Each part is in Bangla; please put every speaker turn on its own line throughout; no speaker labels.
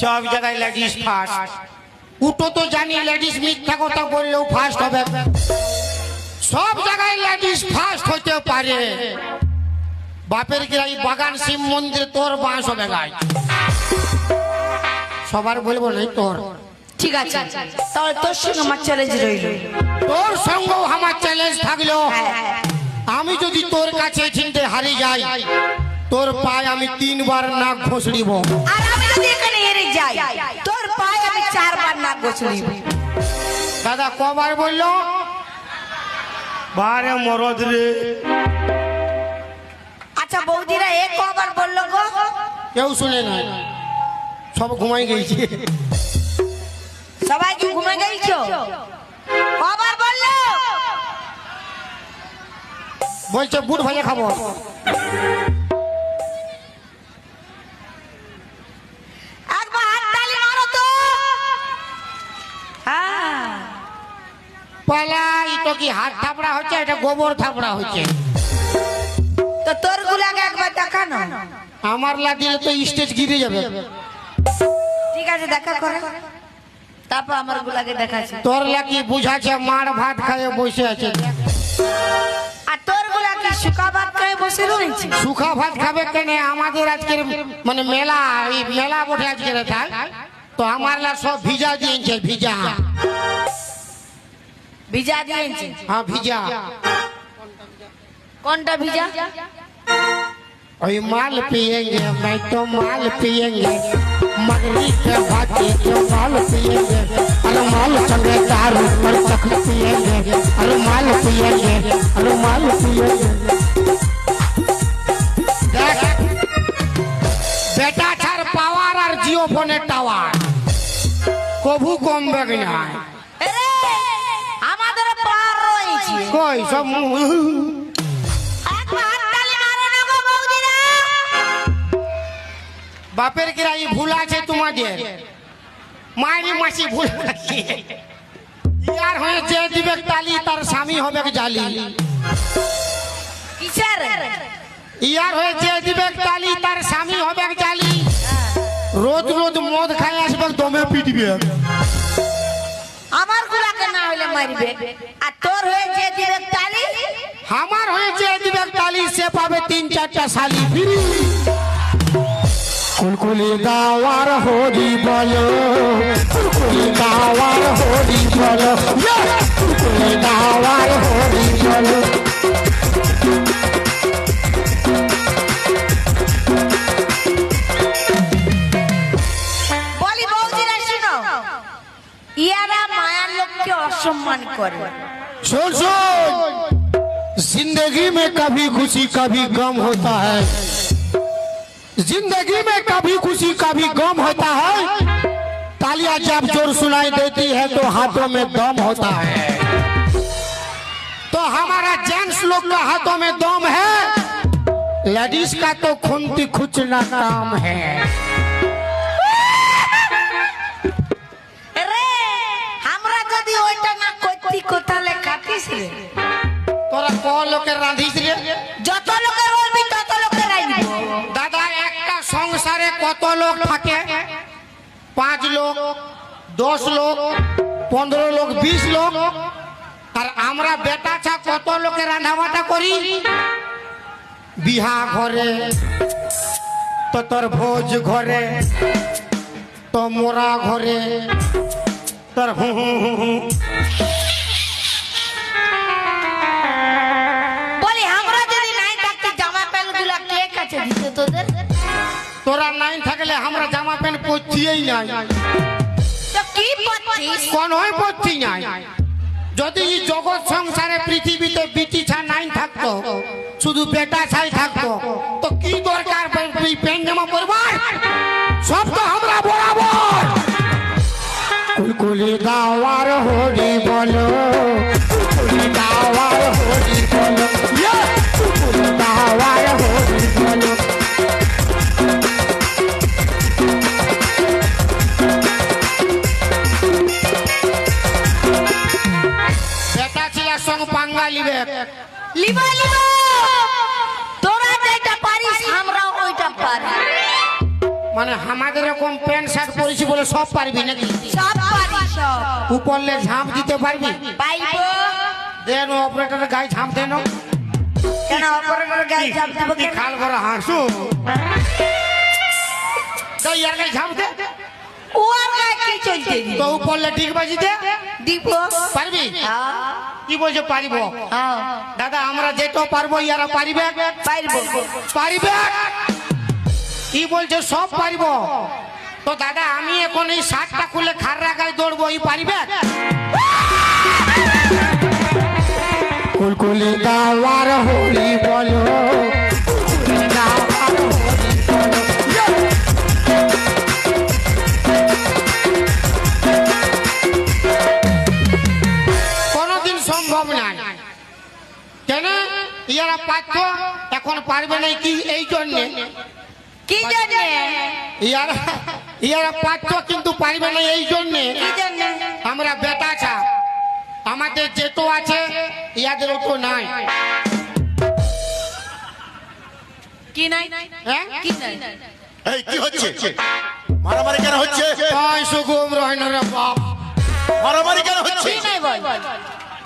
সব জায়গায় লেডিস ফার্স্ট উটো তো জানি লেডিস মিথ্যা কথা বললেও ফার্স্ট হবে। সব জায়গায় লেডিস ফার্স্ট হতে পারে। বাপের গিরাই বাগান শিব মন্দির তোর বাঁশ হবে গাই সবার বলব নাই তোর।
ঠিক আছে। তাহলে তোর সঙ্গে আমার চ্যালেঞ্জ রইল।
তোর সঙ্গেও আমার চ্যালেঞ্জ থাকল।
হ্যাঁ, হ্যাঁ।
আমি যদি তোর কাছে চিনতে হারি যাই তোর পায়ে আমি তিনবার নাক ঘষড়িব
আর আমি যদি যাই। তোর পায়ে আমি চারবার নাক
দাদা কবার বলল? বারে মরদ রে।
আচ্ছা বৌদিরা এ কবার বলল গো?
কেউ শুনে না সব ঘুমাই গেছে।
সবাই কি ঘুমে গেছো কবার বলল?
বলছে বুট ভাজা খাব
একবার হাততালি মারো তো হ্যাঁ
পালাই তো কি হাত থাপড়া হচ্ছে এটা গোবর থাপড়া হচ্ছে?
তো তোর গুলাকে একবার দেখানো।
আমার লাগিয়ে তো স্টেজ গিরে যাবে।
ঠিক আছে দেখা করে। তারপর আমার গুলাকে দেখাচ্ছি।
তোর লাগি বুঝাচ্ছে মার ভাত খায় বসে আছে।
আর তোর গুলাকে শুকা ভাত খেয়ে বসে রয়েছে?
সুখা ভাত খাবে কেন? আমাদের আজকের মানে মেলা এই মেলা বটে আজকের থাক তো আমার লা সব ভিজা দিয়েছে ভিজা।
भिजा दिए
हाँ भिजा।
कौन सा
भिजा? ओई माल पिएँगे मैं तो माल पिएँगे मगरी के भाती तो माल पिएँगे अरे माल चंगे दारू पर तक पिएँगे अरे माल पिएँगे अरे माल पिएँगे देख बेटा छर पावर और जियो फोने टावर।
कोबू कम बगना है।
কই সব। বাপের কিরাই ভুল আছে তোমাদের। মায়ের মাসি ভুল আছে। ইয়ার হয়ে যে দিবে তালি তার স্বামী হবে জালি।
কিসের?
ইয়ার হয়ে যে দিবে তালি তার স্বামী হবে জালি। রোজ রোজ মদ খাই আসবে দমে পিটবে।
আমার গুলাকে না হইলে মারবে। আর তোর হয়েছে দিবে তালি?
আমার হয়েছে দিবে তালি, সে পাবে তিন, চারটা শালি। কুলকুলি দাওয়ার হরি বলো।
লোককে অসম্মান করে
सुन सुन जिंदगी में कभी खुशी कभी गम होता है जिंदगी में कभी खुशी कभी गम होता है तालियां जब जोर सुनाई देती है तो हाथों में दम होता है तो हमारा जेंट्स लोग का हाथों में दम है लेडीज का तो खुनती खुचना काम है
কোথালে খাতিস রে
তোরা ক লোকের রাঁধিস রে?
যত লোকের বলবি তত লোকের আইব
দাদা একটা সংসারে কত লোক থাকে? পাঁচ লোক দশ লোক পনেরো লোক বিশ লোক। আর আমরা বেটা ছা কত লোকে রান্নাবাটা করি? বিহা ঘরে তো তোর ভোজ ঘরে তো মোরা ঘরে তোর হু হু হু। তোরা নাই থাকলে আমরা জামা প্যান্ট পরছিই নাই।
তো কি পড়ছিস
কোন হয় পড়ছি নাই। যদি এই জগৎ সংসারে পৃথিবীতে বিটি ছা নাই থাকতো শুধু বেটা ছাই থাকতো তো কি দরকার প্যান্ট জামা পরবার? সব তো আমরা বরাবর। কুলকুলি দাওয়ার হরি বলো কুলকুলি দাওয়ার হরি বলো। মানে আমাদের এরকম প্যান্ট শার্ট পরেছি বলে সব পারবি নাকি?
সব পারি। সব
উপরলে ঝাঁপ দিতে পারবি?
পাইবো।
দেন অপারেটরের গায়ে ঝাঁপ দেন
কেন অপরের গায়ে চাপ দেবো
কি খাল করে হাসু তো ইয়ার গায়ে ঝাঁপ দে।
ও আর গায়ে কি চলছে?
তো উপরলে ঠিক বাজি দে
দিব।
পারবি? কি বলছে পারিব? দাদা আমরা যেটা পারব ইয়ারা পারিবে?
পারব।
পারিবে? কি বলছে সব পারিব? তো দাদা আমি এখন এই শার্টটা খুলে খাররা গায়ে দৌড়বো এই পারিবে? কুলকুলি দাওয়ার হরি বলো। হরি সম্ভব নয় কেন? ইয়ারা পারত এখন পারবে না কি এই জন্যে?
কি জন্যে
ইয়ারা ইয়ারা পারত কিন্তু পারবে না এই জন্যে। আমরা বেটা ছা। আমাদের যেটো আছে ইয়াদের তো নাই।
কি নাই?
হ্যাঁ?
কি নাই?
এই কি হচ্ছে? মারামারি কেন হচ্ছে?
তাই সুগম রয় বাপ।
মারামারি কেন হচ্ছে?
কি নাই বল?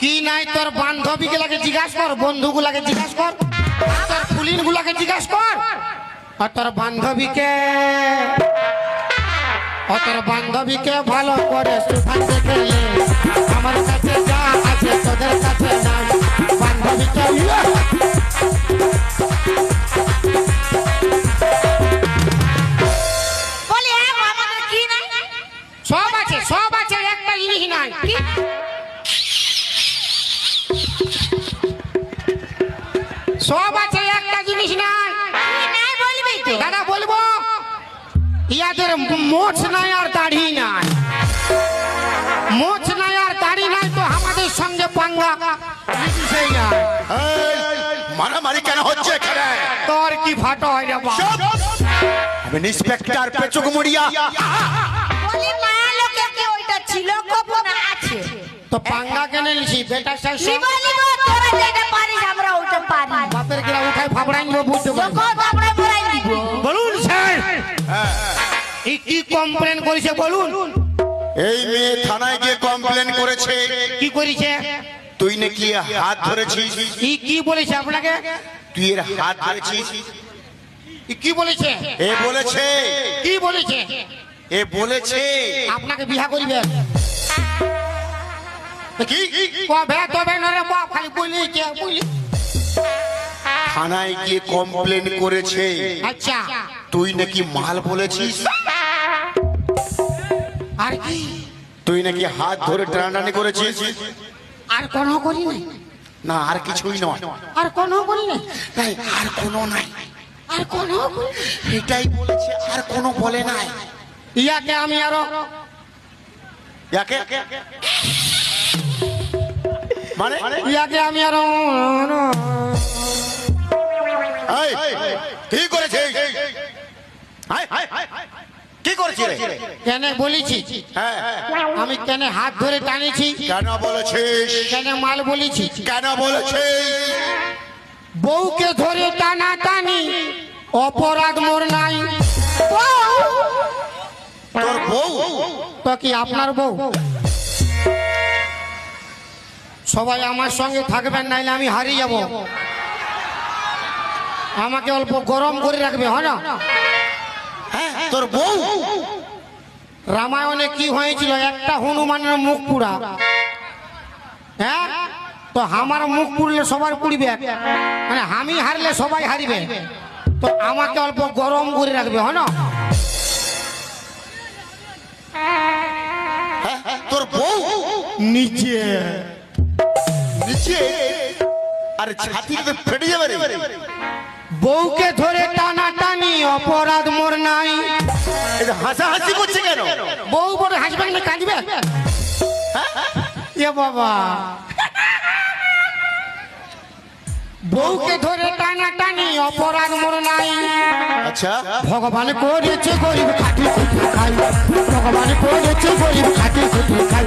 কি নাই তোর বান্ধবীকে লাগে জিজ্ঞাসা কর বন্ধু গুলাকে জিজ্ঞাসা কর। তোর পুলিন গুলাকে জিজ্ঞাসা কর। আর তোর বান্ধবীকে, অতর তোর বান্ধবীকে ভালো করে সুখান গেলে আমার কাছে যা আছে তোদের কাছে নাই। বান্ধবীকে ইয়াদের মোছ নাই আর দাড়ি নাই মোছ নাই আর দাড়ি নাই তো আমাদের সঙ্গে পাঙ্গা সেই
মারামারি কেন হচ্ছে এখানে?
তোর কি ফাটো হয় রে
আমি ইন্সপেক্টর পেচুক মুড়িয়া।
বলি মায়া লোকে কি ওইটা ছিল? কখন আছে?
তো পাঙ্গা কেনে নিছি বেটা শেষ
লিব লিব তোরা যেটা পারিস আমরা ওইটা পারি।
বাপের গিরা উঠাই ফাবড়াই নিব বুঝতে পারি
যখন আমরা পড়াই দিব
বলুন এই কি কমপ্লেন করেছে বলুন?
এই মেয়ে থানায় গিয়ে কমপ্লেন করেছে।
কি করেছে?
তুই নাকি হাত ধরেছিস?
ই কি বলেছে আপনাকে?
তুই এর হাত ধরেছিস?
ই কি বলেছে?
এ বলেছে।
কি বলেছে?
এ বলেছে।
আপনাকে বিহা করিবে
কি?
কবে তবে নরে বাপ খালি বলি কে বলি
থানায় গিয়ে কমপ্লেন করেছে।
আচ্ছা।
তুই নাকি মাল বলেছিস?
আর কি
তুই নাকি হাত ধরে টানাটানি করেছিস
আর কোনো করি নাই
না আর কিছুই নয়
আর কোনো করি নাই
নাই, আর কোনো নাই
আর কোনো
এটাই বলেছে আর কোনো বলে নাই
ইয়াকে আমি আরও
ইয়াকে মানে
ইয়াকে আমি আরও
এই, কি করেছে হাই, হাই, কি করেছি
কেন বলেছি?
হ্যাঁ।
আমি কেন হাত ধরে টানেছি?
কেন বলেছিস?
কেন মাল বলেছি?
কেন বলেছিস?
বউকে ধরে টানা টানি অপরাধ মোর নাই।
তোর বউ?
তো কি আপনার বউ? সবাই আমার সঙ্গে থাকবেন নাইলে আমি হারিয়ে যাব। আমাকে অল্প গরম করে রাখবে হয় না?
তোর বউ?
রামায়ণে কি হয়েছিল? একটা হনুমানের মুখ পুরা। হ্যাঁ? তো আমার মুখ পুড়লে সবার পুড়বে মানে আমি হারলে সবাই হারিবে। তো আমাকে অল্প গরম করে রাখবে হয় না?
হ্যাঁ, তোর বউ?
নিচে।
নিচে? আরে ছাতি তো ফেটে যাবে
বউকে ধরে টানা টানি অপরাধ মোর নাই।
হাসাহাসি করছে কেন?
বউ বড় হাসবে না কাঁদবে? এ বাবা। বউকে ধরে টানা টানি অপরাধ মোর নাই।
আচ্ছা।
ভগবান করেছে গরিব খাটি খুঁটি খাই। ভগবান করেছে গরিব খাটি খুঁটি খাই!